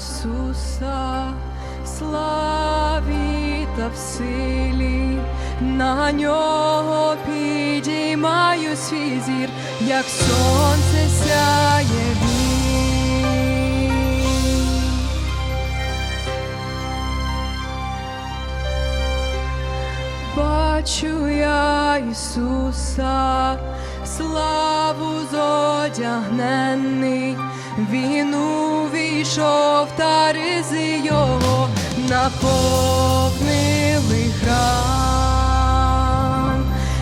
Ісуса, славі та в силі, на нього підіймаю свій зір, як сонце сяє він. Бачу я Ісуса, славу зодягнений він увійшов та ризи його наповнили храм,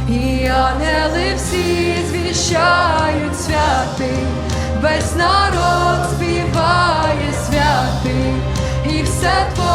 і ангели всі звіщають святи, весь народ співає святи, і все.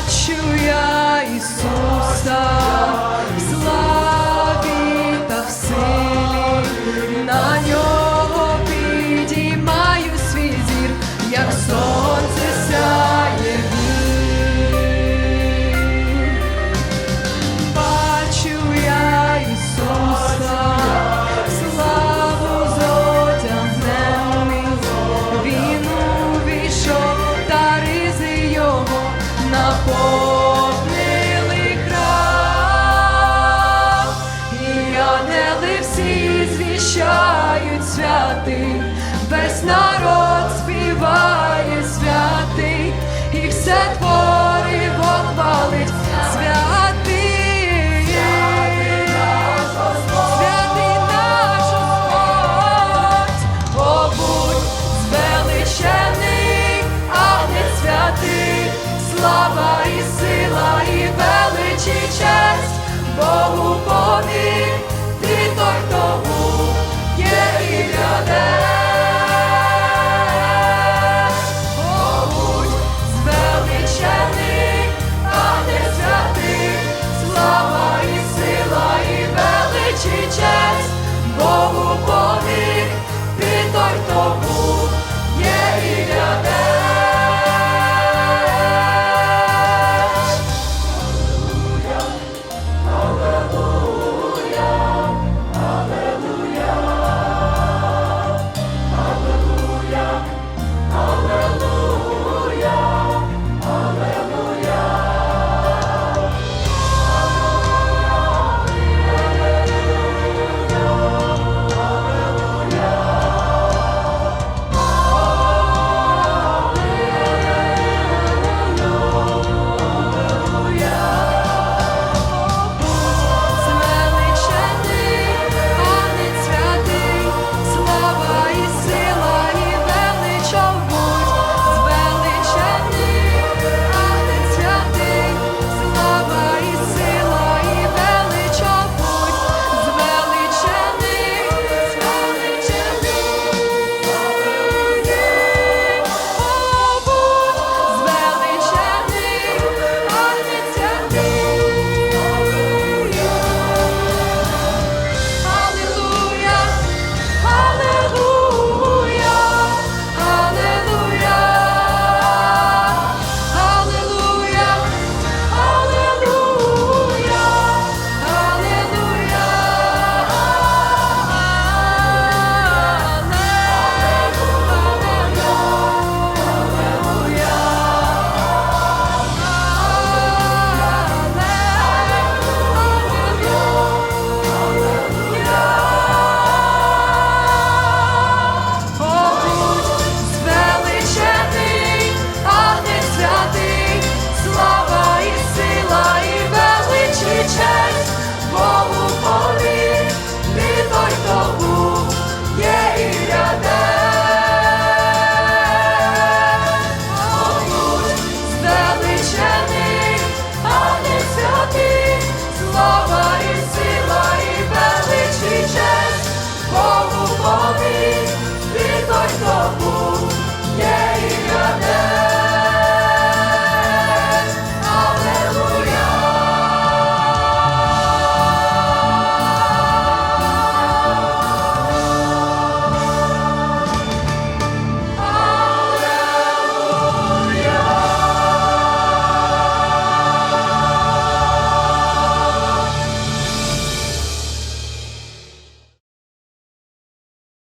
бачу я Ісуса. Oh. Amen.